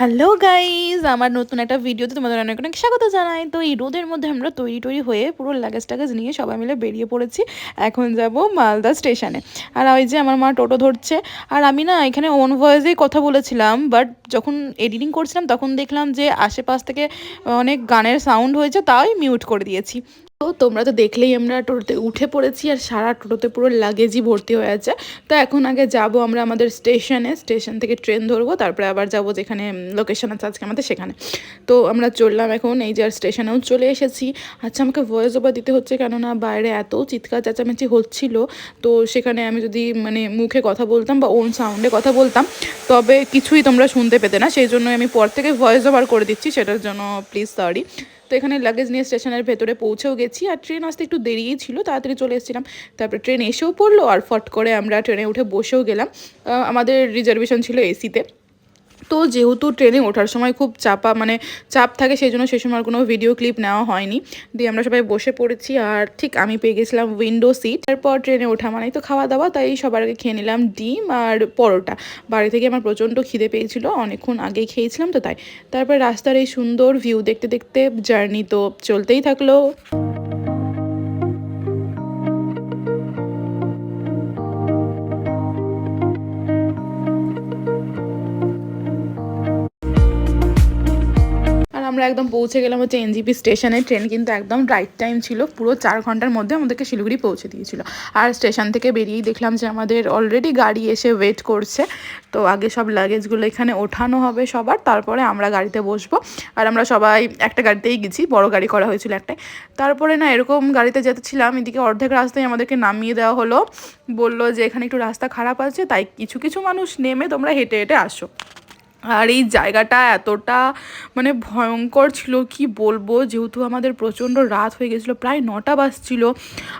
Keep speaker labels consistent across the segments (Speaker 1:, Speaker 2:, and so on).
Speaker 1: Hello guys আমার নতুন একটা ভিডিওতে তোমাদের অনেক অনেক স্বাগত জানাই। তো এই রোদের মধ্যে আমরা তৈরি তৈরি হয়ে পুরো লাগেজ টাগেজ নিয়ে সবাই মিলে বেরিয়ে পড়েছি। এখন যাব মালদা স্টেশনে আর ওই যে আমার মা টোটো ধরছে। আর আমি না এখানে ওন ভয়েসেই কথা বলেছিলাম বাট যখন এডিটিং করছিলাম তখন দেখলাম যে আশেপাশ থেকে অনেক গানের সাউন্ড হয়েছে, তাই মিউট করে দিয়েছি। তো তোমরা তো দেখলেই আমরা টোটোতে উঠে পড়েছি আর সারা টোটোতে পুরো লাগেজই ভর্তি হয়ে আছে। তো এখন আগে যাব আমরা আমাদের স্টেশনে স্টেশন থেকে ট্রেন ধরবো, তারপরে আবার যাব যেখানে লোকেশন আছে আজকে আমাদের সেখানে। তো আমরা চললাম এখন, এই যে আর স্টেশনেও চলে এসেছি। আচ্ছা আমাকে ভয়েস ওভার দিতে হচ্ছে কেননা বাইরে এত চিৎকার চেঁচামেচি হচ্ছিল। তো সেখানে আমি যদি মানে মুখে কথা বলতাম বা ওন সাউন্ডে কথা বলতাম, তবে কিছুই তোমরা শুনতে পেতে না। সেই জন্য আমি পর থেকে ভয়েস ওভার করে দিচ্ছি, সেটার জন্য প্লিজ সরি তো এখানে লাগেজ নিয়ে স্টেশনের ভেতরে পৌঁছেও গেছি আর ট্রেন আসতে একটু দেরিই ছিল, তাড়াতাড়ি চলে এসেছিলাম। তারপরে ট্রেন এসেও পড়ল আর ফট করে আমরা ট্রেনে উঠে বসেও গেলাম। আমাদের রিজার্ভেশন ছিল এসিতে তো যেহেতু ট্রেনে ওঠার সময় খুব চাপা মানে চাপ থাকে সেই জন্য সেই সময় কোনো ভিডিও ক্লিপ নেওয়া হয়নি। দিয়ে আমরা সবাই বসে পড়েছি আর ঠিক আমি পেয়ে গেছিলাম উইন্ডো সিট তারপর ট্রেনে ওঠা মানেই তো খাওয়া দাওয়া তাই সবার আগে খেয়ে নিলাম ডিম আর পরোটা। বাড়ি থেকে আমার প্রচণ্ড খিদে পেয়েছিল, অনেকক্ষণ আগেই খেয়েছিলাম তো তাই। তারপর রাস্তার এই সুন্দর ভিউ দেখতে দেখতে জার্নি তো চলতেই থাকল। আমরা একদম পৌঁছে গেলাম হচ্ছে এনজিপি স্টেশনে। ট্রেন কিন্তু একদম রাইট টাইম ছিল। পুরো চার ঘণ্টার মধ্যে আমাদেরকে শিলিগুড়ি পৌঁছে দিয়েছিল। আর স্টেশন থেকে বেরিয়েই দেখলাম যে আমাদের অলরেডি গাড়ি এসে ওয়েট করছে। তো আগে সব লাগেজগুলো এখানে ওঠানো হবে সবার। তারপরে আমরা গাড়িতে বসবো। আর আমরা সবাই একটা গাড়িতেই গেছি। বড় গাড়ি করা হয়েছিল একটাই। তারপরে না এরকম গাড়িতে যেতেছিলাম। এদিকে অর্ধেক রাস্তায় আমাদেরকে নামিয়ে দেওয়া হলো। বলল যে এখানে একটু রাস্তা খারাপ আছে, তাই কিছু কিছু মানুষ নেমে তোমরা হেঁটে হেঁটে আসো। আর এই জায়গাটা এতটা মানে ভয়ঙ্কর ছিল, কি বলব? যেহেতু আমাদের প্রচণ্ড রাত হয়ে গেছিল, প্রায় নটা বাজছিল,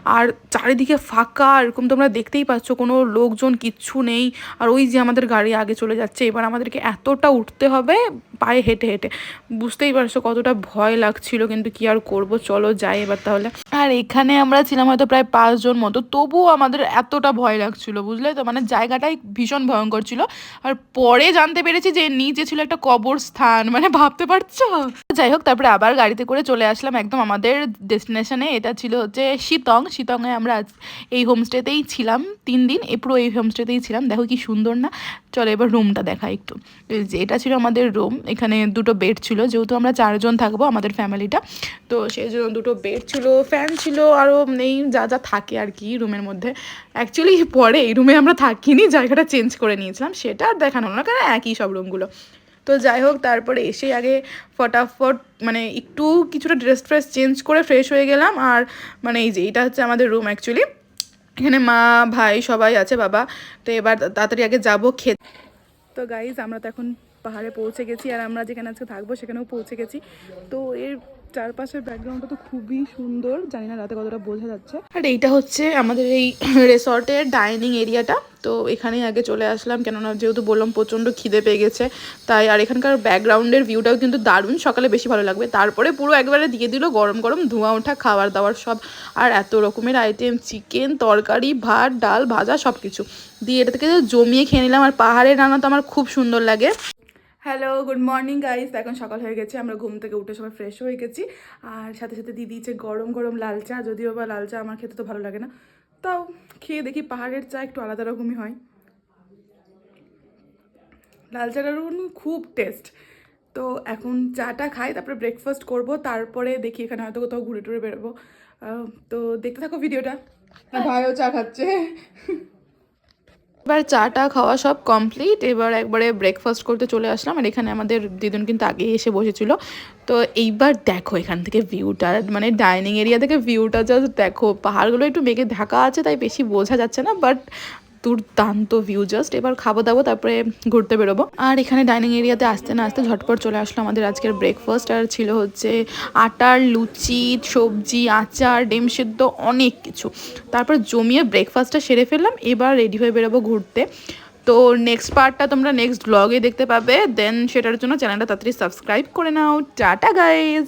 Speaker 1: আর চারিদিকে ফাঁকা, এরকম তোমরা দেখতেই পাচ্ছ, কোনো লোকজন কিচ্ছু নেই। আর ওই যে আমাদের গাড়ি আগে চলে যাচ্ছে, এবার আমাদেরকে এতটা উঠতে হবে, পায়ে হেঁটে হেঁটে। বুঝতেই পারছ কতটা ভয় লাগছিল, কিন্তু কি আর করব? চলো যাই এবার তাহলে। আর এখানে আমরা ছিলাম হয়তো প্রায় পাঁচজন মতো, তবুও আমাদের এতটা ভয় লাগছিল, বুঝলে তো? মানে জায়গাটাই ভীষণ ভয়ঙ্কর ছিল। আর পরে জানতে পেরেছি যে নিচে ছিল একটা কবরস্থান মানে ভাবতে পারছ? যাই হোক, তারপরে আবার গাড়িতে করে চলে আসলাম একদম আমাদের ডেস্টিনেশনে এটা ছিল হচ্ছে শীতং। শীতংয়ে আমরা এই হোমস্টেতেই ছিলাম তিন দিন। এ পুরো এই হোমস্টেতেই ছিলাম। দেখো কি সুন্দর না? চলো এবার রুমটা দেখা একটু। এটা ছিল আমাদের রুম এখানে দুটো বেড ছিল। যেহেতু আমরা চারজন থাকব আমাদের ফ্যামিলিটা তো সেই জন্য দুটো বেড ছিল। ফ্যান ছিল আরও নেই, যা যা থাকে আর কি রুমের মধ্যে। অ্যাকচুয়ালি পরে এই রুমে আমরা থাকিনি। জায়গাটা চেঞ্জ করে নিয়েছিলাম। সেটা দেখানো না, কারণ একই সব রুমগুলো তো যাই হোক, তারপরে এসে আগে ফটাফট মানে একটু কিছুটা ড্রেস ফ্রেস চেঞ্জ করে ফ্রেশ হয়ে গেলাম। আর মানে এই যে, এটা হচ্ছে আমাদের রুম অ্যাকচুয়ালি এখানে মা, ভাই সবাই আছে, বাবা। তো এবার তাড়াতাড়ি আগে যাব খেতে। তো গাইজ আমরা তো এখন পাহাড়ে পৌঁছে গেছি। আর আমরা যেখানে আজকে থাকব, সেখানেও পৌঁছে গেছি। তো এর চারপাশের ব্যাকগ্রাউন্ডটা তো খুবই সুন্দর। জানি না রাতে কতটা বোঝা যাচ্ছে। আর এইটা হচ্ছে আমাদের এই রেসর্টের ডাইনিং এরিয়াটা। তো এখানেই আগে চলে আসলাম, কেননা যেহেতু বললাম প্রচণ্ড খিদে পেয়ে গেছে, তাই আর এখানকার ব্যাকগ্রাউন্ডের ভিউটাও কিন্তু দারুণ। সকালে বেশি ভালো লাগবে। তারপরে পুরো একবারে দিয়ে দিল গরম গরম ধোঁয়া ওঠা, খাবার দাবার সব। আর এত রকমের আইটেম চিকেন তরকারি, ভাত, ডাল, ভাজা সব কিছু দিয়ে এটা থেকে জমিয়ে খেয়ে নিলাম। আর পাহাড়ের রান্না তো আমার খুব সুন্দর লাগে। হ্যালো গুড মর্নিং গাইস এখন সকাল হয়ে গেছে আমরা ঘুম থেকে উঠে সবাই ফ্রেশ হয়ে গেছি। আর সাথে সাথে দিয়ে দিয়েছে গরম গরম লাল চা যদিও বা লাল চা আমার খেতে তো ভালো লাগে না। তাও খেয়ে দেখি পাহাড়ের চা একটু আলাদা রকমই হয়। লাল চাটার খুব টেস্ট তো এখন চাটা খাই তারপরে ব্রেকফাস্ট করব তারপরে দেখি এখানে হয়তো কোথাও ঘুরে টুরে বেরোবো। তো দেখতে থাকো ভিডিওটা ভাইও চা খাচ্ছে। এবার চাটা খাওয়া সব কমপ্লিট এবার একবারে ব্রেকফাস্ট করতে চলে আসলাম আর এখানে আমাদের দিদুন কিন্তু আগেই এসে বসেছিল। তো এইবার দেখো এখান থেকে ভিউটা মানে ডাইনিং এরিয়া থেকে ভিউটা জাস্ট দেখো। পাহাড়গুলো একটু মেঘে ঢাকা আছে, তাই বেশি বোঝা যাচ্ছে না বাট দুর্দান্ত ভিউ জাস্ট এবার খাব দাবো, তারপরে ঘুরতে বেরোবো। আর এখানে ডাইনিং এরিয়াতে আসতে না আসতে ঝটপট চলে আসলো আমাদের আজকের ব্রেকফাস্ট আর ছিল হচ্ছে আটার লুচি, সবজি, আচার, ডিম সেদ্ধ, অনেক কিছু। তারপর জমিয়ে ব্রেকফাস্টটা সেরে ফেললাম, এবার রেডি হয়ে বেরোবো ঘুরতে। তো নেক্সট পার্টটা তোমরা নেক্সট ব্লগে দেখতে পাবে দেন সেটার জন্য চ্যানেলটা তাড়াতাড়ি সাবস্ক্রাইব করে নাও। Tata guys